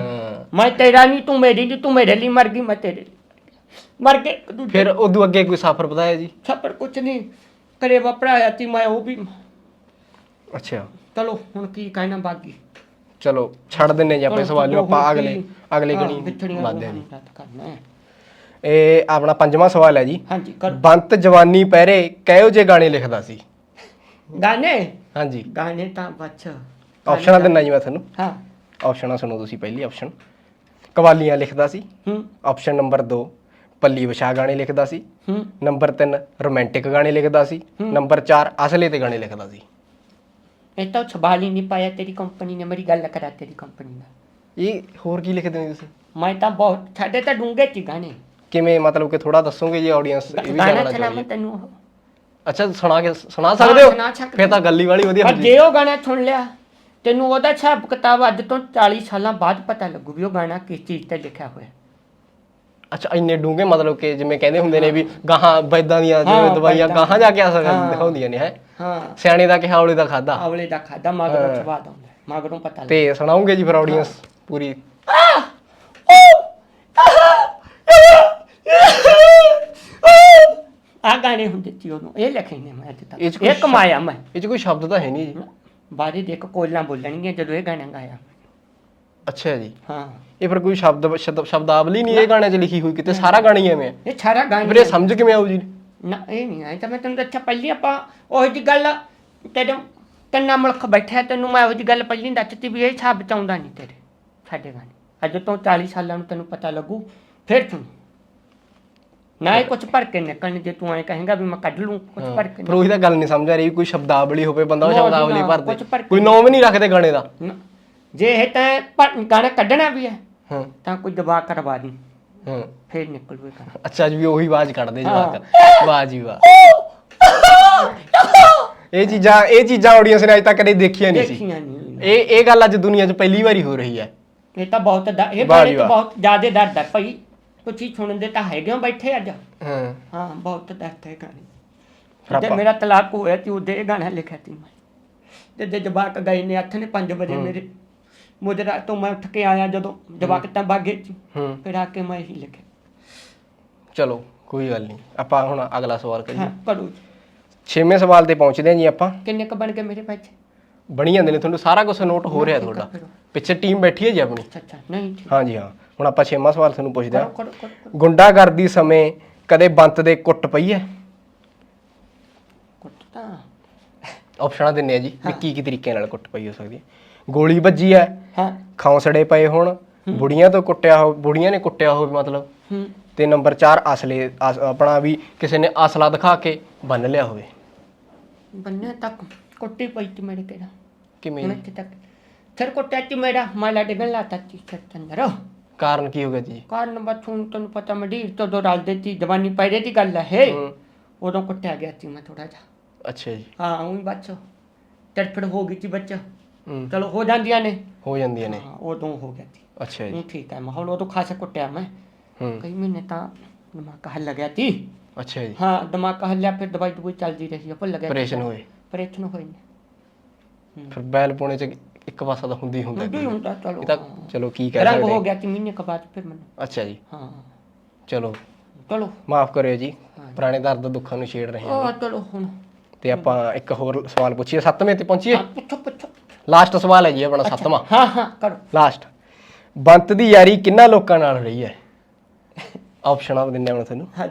ਮੈਂ ਤੇਰਾ ਨਹੀਂ ਤੂੰ ਮੇਰੀ ਨਹੀਂ ਤੂੰ ਮੇਰੇ ਲਈ ਮਰ ਗਈ ਮੈਂ ਤੇਰੇ ਲਈ ਮਰ ਕੇ ਫਿਰ ਉਦੋਂ ਅੱਗੇ ਕੋਈ ਸਫ਼ਰ ਬਤਾਇਆ ਜੀ? ਛੱਪੜ ਕੁਛ ਨਹੀਂ। ਕਰੇ ਵਪਰਾਇਆ ਤੀ ਮੈਂ ਉਹ ਵੀ ਅੱਛਾ। ਚਲੋ ਹੁਣ ਕੀ ਕਹਿਣਾ ਬਾਕੀ। ਚਲੋ ਛੱਡ ਦਿੰਨੇ ਜੀ ਆਪਣੇ ਸਵਾਲ ਨੂੰ ਆਪਾਂ ਅਗਲੇ ਅਗਲੇ ਗਣੀ ਵਧਦੇ ਜੀ ਕਰਨਾ ਹੈ। ਇਹ ਆਪਣਾ ਪੰਜਵਾਂ ਸਵਾਲ ਹੈ ਜੀ। ਹਾਂਜੀ ਕਰ। ਬੰਤ ਜਵਾਨੀ ਪਹਿਰੇ ਕਿਹੋ ਜੇ ਗਾਣੇ ਲਿਖਦਾ ਸੀ? ਗਾਣੇ? ਹਾਂਜੀ। ਗਾਣੇ ਤਾਂ ਬੱਚ ਆਪਸ਼ਨਾਂ ਦਿੰਨਾ ਜੀ ਮੈਂ ਤੁਹਾਨੂੰ। ਹਾਂ। ਆਪਸ਼ਨਾਂ ਸੁਣੋ ਤੁਸੀਂ ਪਹਿਲੀ ਆਪਸ਼ਨ ਕਵਾਲੀਆਂ ਲਿਖਦਾ ਸੀ। ਹੂੰ। ਆਪਸ਼ਨ ਨੰਬਰ 2 ਪੱਲੀ ਵਿਛਾ ਗਾਣੇ ਲਿਖਦਾ ਸੀ। ਹੂੰ। ਨੰਬਰ 3 ਰੋਮਾਂਟਿਕ ਗਾਣੇ ਲਿਖਦਾ ਸੀ। ਨੰਬਰ 4 ਅਸਲੇ ਤੇ ਗਾਣੇ ਲਿਖਦਾ ਸੀ। ਇਹ ਤਾਂ ਛਬਾਲ ਹੀ ਨਹੀਂ ਪਾਇਆ ਤੇਰੀ ਕੰਪਨੀ ਨੇ ਮੇਰੀ ਗੱਲ ਕਰਾ ਤੇਰੀ ਕੰਪਨੀ ਨਾਲ। ਇਹ ਹੋਰ ਕੀ ਲਿਖਦੇ ਨੇ ਤੁਸੀਂ? ਮੈਂ ਤਾਂ ਬਹੁਤ ਸਾਡੇ ਤਾਂ ਡੂੰਗੇ ਚ ਗਾਣੇ। ਕਿਵੇਂ ਮਤਲਬ ਕਿ ਥੋੜਾ ਦੱਸੋਗੇ ਜੀ ਆਡੀਅנס ਇਹ ਵੀ ਜਾਣਨਾ ਚਾਹੁੰਦੀ ਚਲਾਵਾਂ ਹੈ ਤੈਨੂੰ ਉਹ। ਅੱਛਾ ਸੁਣਾ ਕੇ ਸੁਣਾ ਸਕਦੇ ਹੋ? ਫਿਰ ਤਾਂ ਗੱਲੀ ਵਾਲੀ ਵਧੀਆ ਪਰ ਹੁੰਦੀ ਜੇ ਉਹ ਗਾਣਾ ਸੁਣ ਲਿਆ ਤੈਨੂੰ ਉਹਦਾ ਹਿਸਾਬ ਕਿਤਾਬ ਅੱਜ ਤੋਂ 40 ਸਾਲਾਂ ਬਾਅਦ ਪਤਾ ਲੱਗੂ ਵੀ ਉਹ ਗਾਣਾ ਕਿਸ ਚੀਜ਼ ਤੇ ਲਿਖਿਆ ਹੋਇਆ। ਅੱਛਾ ਇੰਨੇ ਡੂੰਗੇ ਮਤਲਬ ਕਿ ਜਿਵੇਂ ਕਹਿੰਦੇ ਹੁੰਦੇ ਨੇ ਵੀ ਗਾਹਾਂ ਬੈਦਾਂ ਦੀਆਂ ਜਿਵੇਂ ਹਾਂ, ਦਵਾਈਆਂ ਬੈਦਾਂ। ਗਾਹਾਂ ਜਾ ਕੇ ਆ ਸਕਦੀਆਂ ਹਾਂ। ਹੁੰਦੀਆਂ ਨੇ ਹੈ? ਹਾਂ। ਸਿਆਣੇ ਦਾ ਕਿਹਾ ਔਲੇ ਦਾ ਖਾਦਾ ਆਵਲੇ ਦਾ ਖਾਦਾ ਮਗਰੋਂ ਚਵਾ ਦਉਂਦਾ ਮਗਰੋਂ ਪਤਾ ਲੱਗ ਤੇ ਸੁਣਾਉਂਗੇ ਜੀ ਫਿਰ ਆਡੀਅנס ਗਾਣੇ ਹੁੰਦੇ ਸੀ ਉਹਨੂੰ ਇਹ ਲਿਖੇ ਨੇ ਮੈਂ ਤੱਕ। ਇਹ 'ਚ ਕਮਾਇਆ ਮੈਂ। ਇਹ 'ਚ ਕੋਈ ਸ਼ਬਦ ਤਾਂ ਹੈ ਨਹੀਂ ਜੀ। ਬਾਰੇ ਦੇਖ ਕੋਲਾਂ ਬੋਲਣਗੀਆਂ ਜਦੋਂ ਇਹ ਗਾਣਾ ਗਾਇਆ। ਅੱਛਾ ਜੀ। ਹਾਂ। ਇਹ ਫਿਰ ਕੋਈ ਸ਼ਬਦ ਸ਼ਬਦ- ਸ਼ਬਦਾਵਲੀ ਨਹੀਂ ਇਹ ਗਾਣੇ 'ਚ ਲਿਖੀ ਹੋਈ ਕਿਤੇ ਸਾਰਾ ਗਾਣਾ ਹੀ ਐਵੇਂ ਹੈ। ਇਹ ਸਾਰਾ ਗਾਣਾ ਫਿਰ ਇਹ ਸਮਝ ਕਿਵੇਂ ਆਊ ਜੀ? ਨਾ ਇਹ ਨਹੀਂ ਆਇਆ ਤਾਂ ਮੈਂ ਤੈਨੂੰ ਦੱਸਿਆ ਪਹਿਲੀ ਆਪਾਂ ਉਹ ਜੀ ਗੱਲ ਤੈਨੂੰ ਤੰਨਾ ਮੁਲਕ ਬੈਠਾ ਤੈਨੂੰ ਮੈਂ ਉਹ ਜੀ ਗੱਲ ਪਹਿਲੀ ਦੱਸਤੀ ਵੀ ਇਹ ਹਿਸਾਬ ਚ ਆਉਂਦਾ ਨਹੀਂ ਤੇਰੇ ਸਾਡੇ ਗਾਣੇ। ਅੱਜ ਤੋਂ 40 ਸਾਲਾਂ ਨੂੰ ਤੈਨੂੰ ਪਤਾ ਲੱਗੂ ਫਿਰ ਤੂੰ ਨਾ ਇਹ ਕੁਝ ਭਰ ਕੇ ਨਿਕਲਣ ਜੇ ਤੂੰ ਐ ਕਹੇਗਾ ਵੀ ਮੈਂ ਕੱਢ ਲੂੰ ਕੁਝ ਭਰ ਕੇ ਪਰ ਉਹੀ ਤਾਂ ਗੱਲ ਨਹੀਂ ਸਮਝ ਆ ਰਹੀ ਕੋਈ ਸ਼ਬਦਾਵਲੀ ਹੋਵੇ ਬੰਦਾ ਉਹ ਸ਼ਬਦਾਵਲੀ ਭਰ ਦੇ ਕੋਈ ਨਾਮ ਵੀ ਨਹੀਂ ਰੱਖਦੇ ਗਾਣੇ ਦਾ। ਜੇ ਇਹ ਤਾਂ ਗਾਣਾ ਕੱਢਣਾ ਵੀ ਹੈ ਹਾਂ। ਤਾਂ ਕੋਈ ਦਬਾ ਕਰਵਾ ਦੀ। ਹਾਂ। ਫਿਰ ਨਿਕਲੂਗਾ ਗਾਣਾ ਅੱਛਾ ਜੀ ਵੀ ਉਹੀ ਆਵਾਜ਼ ਕੱਢਦੇ ਜਵਾਕ। ਵਾਹ ਜੀ ਵਾਹ। ਇਹ ਚੀਜ਼ਾਂ ਇਹ ਚੀਜ਼ਾਂ ਆਡੀਅנס ਨੇ ਅਜੇ ਤੱਕ ਕਦੇ ਦੇਖੀਆਂ ਨਹੀਂ ਸੀ। ਦੇਖੀਆਂ ਨਹੀਂ। ਇਹ ਇਹ ਗੱਲ ਅੱਜ ਦੁਨੀਆ 'ਚ ਪਹਿਲੀ ਵਾਰੀ ਹੋ ਰਹੀ ਹੈ। ਇਹ ਤਾਂ ਬਹੁਤ ਇਹ ਬਾਰੇ ਤਾਂ। ਬਹੁਤ ਜ਼ਿਆਦਾ ਦਰਦ ਹੈ। ਭਾਈ ਤੁਸੀਂ ਸੁਣਦੇ ਤਾਂ ਹੈਗੇ ਹੋ ਬੈਠੇ ਅੱਜ। ਹਾਂ। ਹਾਂ ਬਹੁਤ ਦਰਦ ਹੈ ਗਾਣੇ। ਤੇ ਮੇਰਾ ਤਲਾਕ ਹੋਇਆ ਸੀ ਉਹਦੇ ਇਹ ਗਾਣਾ ਲਿਖਿਆ ਸੀ ਮੈਂ। ਤੇ ਜੇ ਜਵਾਕ ਗਏ ਨੇ ਅੱਠ ਨੇ 5 ਵਜੇ ਮੇਰੇ ਮੁਜਰਾ ਤੋਂ ਮੈਂ ਉੱਠ ਕੇ ਆਇਆ ਜਦੋਂ ਜਵਾਕ ਤਾਂ ਬਾਗੇ ਸੀ। ਹੂੰ। ਫਿਰ ਆ ਕੇ ਮੈਂ ਹੀ ਲਿਖਿਆ। ਚਲੋ ਕੋਈ ਗੱਲ ਨਹੀਂ। ਆਪਾਂ ਹੁਣ ਅਗਲਾ ਸਵਾਲ ਕਰੀਏ। ਹਾਂ ਕਰੋ ਛੇਵੇਂ ਸਵਾਲ ਤੇ ਪਹੁੰਚਦੇ ਹਾਂ ਜੀ ਆਪਾਂ। ਕਿੰਨੇ ਕ ਬਣ ਗਏ ਮੇਰੇ ਪੈਸੇ ਬਣੀ ਜਾਂਦੇ ਨੇ ਤੁਹਾਨੂੰ ਸਾਰਾ ਕੁਝ ਨੋਟ ਹੋ ਰਿਹਾ ਤੁਹਾਡਾ। ਪਿੱਛੇ ਟੀਮ ਬੈਠੀ ਹੈ ਜੀ ਆਪਣੀ। ਅੱਛਾ ਅੱਛਾ ਨਹੀਂ ਠੀਕ। ਹਾਂਜੀ ਹਾਂ। ਹੁਣ ਆਪਾਂ ਛੇਵਾਂ ਸਵਾਲ ਤੁਹਾਨੂੰ ਪੁੱਛਦੇ ਕਰੋ ਕਰੋ ਕਰੋ। ਗੁੰਡਾਗਰਦੀ ਸਮੇਂ ਕਦੇ ਬੰਤ ਦੇ ਕੁੱਟ ਪਈ ਹੈ? ਕੁੱਟ ਤਾਂ। ਆਪਸ਼ਨਾਂ ਦਿੰਨੇ ਆ ਜੀ ਵੀ ਕੀ ਕੀ ਤਰੀਕੇ ਨਾਲ ਕੁੱਟ ਪਈ ਹੋ ਸਕਦੀ ਹੈ। ਗੋਲੀ ਵੱਜੀ ਹੈ ਹਾਂ। ਖੌਂਸੜੇ ਪਏ ਹੋਣ ਬੁੜੀਆਂ ਤੋਂ ਕੁੱਟਿਆ ਹੋ ਬੁੜੀਆਂ ਨੇ ਕੁੱਟਿਆ ਹੋਵੇ ਮਤਲਬ। ਹੂੰ। ਤੇ ਨੰਬਰ 4 ਅਸਲੇ ਅਸ- ਆਪਣਾ ਵੀ ਕਿਸੇ ਨੇ ਅਸਲਾ ਦਿਖਾ ਕੇ ਬੰਨ ਲਿਆ ਹੋਵੇ। ਬੰਨੇ ਤੱਕ ਕੁੱਟੀ ਪਈ ਤੀ ਮੇਰੇ ਕਿਹੜਾ। ਕਿਵੇਂ? ਹੁਣ ਜੀ? ਇੱਥੇ ਤੱਕ। ਫਿਰ ਕੁੱਟਿਆ ਤੀ ਮੇਰਾ ਮਾਲਾ ਡਿਗਣ ਲਾਤਾ ਤੀ ਅੰਦਰ। ਕਾਰਨ ਕੀ ਹੋ ਗਿਆ ਜੀ? ਕਾਰਨ ਬਸ ਹੁਣ ਤੈਨੂੰ ਪਤਾ ਮੰਡੀਰ ਤੋਂ ਦੋ ਦੇਤੀ ਜਵਾਨੀ ਪੈਰੇ ਦੀ ਗੱਲ ਹੈ? ਹੂੰ। ਉਦੋਂ ਕੁੱਟਿਆ ਗਿਆ ਸੀ ਮੈਂ ਥੋੜਾ ਜਿਹਾ। ਅੱਛਾ ਜੀ। ਹਾਂ ਉਹੀ ਬੱਚੋ ਤੜਫੜ ਹੋ ਗਈ ਸੀ ਬੱਚਾ। ਹੂੰ। ਚਲੋ ਹੋ ਜਾਂਦੀਆਂ ਨੇ। ਹੋ ਜਾਂਦੀਆਂ ਨੇ। ਹਾਂ ਉਦੋਂ ਹੋ ਗਿਆ ਸੀ। ਅੱਛਾ ਜੀ। ਹੁਣ ਠੀਕ ਹੈ ਮਾਹੌਲ ਉਦੋਂ ਖਾਸਾ ਕੁੱਟਿਆ ਮੈਂ। ਹੂੰ। ਕਈ ਮਹੀਨੇ ਤਾਂ ਦਿਮਾਗ ਹੱਲ ਗਿਆ ਸੀ। ਅੱਛਾ ਜੀ। ਹਾਂ ਦਿਮਾਗ ਹੱਲਿਆ ਫਿਰ ਦਵਾਈ ਦਵਾਈ ਚੱਲਦੀ ਰਹੀ ਆ ਭੁੱਲ ਗਿਆ ਆਪਰੇਸ਼ਨ ਹੋਏ। ਆਪਰੇਸ਼ਨ ਹੋਏ ਨੇ ਫਿਰ ਬੈਲ ਪੁਣੇ ਚ ਇੱਕ ਪਾਸਾ ਤਾਂ ਹੁੰਦੀ ਹੁੰਦਾ ਚਲੋ। ਇਹ ਤਾਂ ਹਾਂ। ਚਲੋ ਕੀ ਕਹਿ ਰੰਗ ਸਕਦੇ। ਹੋ ਗਿਆ ਸੀ ਮਹੀਨੇ ਕੇ ਬਾਅਦ ਫਿਰ ਮੈਨੂੰ। ਅੱਛਾ ਜੀ। ਹਾਂ। ਚਲੋ। ਚਲੋ। ਮਾਫ ਕਰਿਓ ਜੀ। ਹਾਂ। ਪੁਰਾਣੇ ਦਰਦ ਦੁੱਖਾਂ ਨੂੰ ਛੇੜ ਰਹੇ ਹਾਂ। ਉਹ ਚਲੋ ਹੁਣ। ਤੇ ਆਪਾਂ ਇੱਕ ਹੋਰ ਸਵਾਲ ਪੁੱਛੀਏ। ਸੱਤਵੇਂ ਤੇ ਪਹੁੰਚੀਏ? ਹਾਂ, ਪੁੱਛੋ ਪੁੱਛੋ। ਲਾਸਟ ਸਵਾਲ ਹੈ ਜੀ ਆਪਣਾ ਸੱਤਵਾਂ। ਹਾਂ ਹਾਂ ਕਰੋ। ਲਾਸਟ ਬੰਤ ਦੀ ਯਾਰੀ ਕਿੰਨਾ ਲੋਕਾਂ ਨਾਲ ਰਹੀ ਹੈ? ਆਪਸ਼ਨਾਂ ਦਿੰਨੇ ਹੁਣ ਤੁਹਾਨੂੰ। ਹਾਂ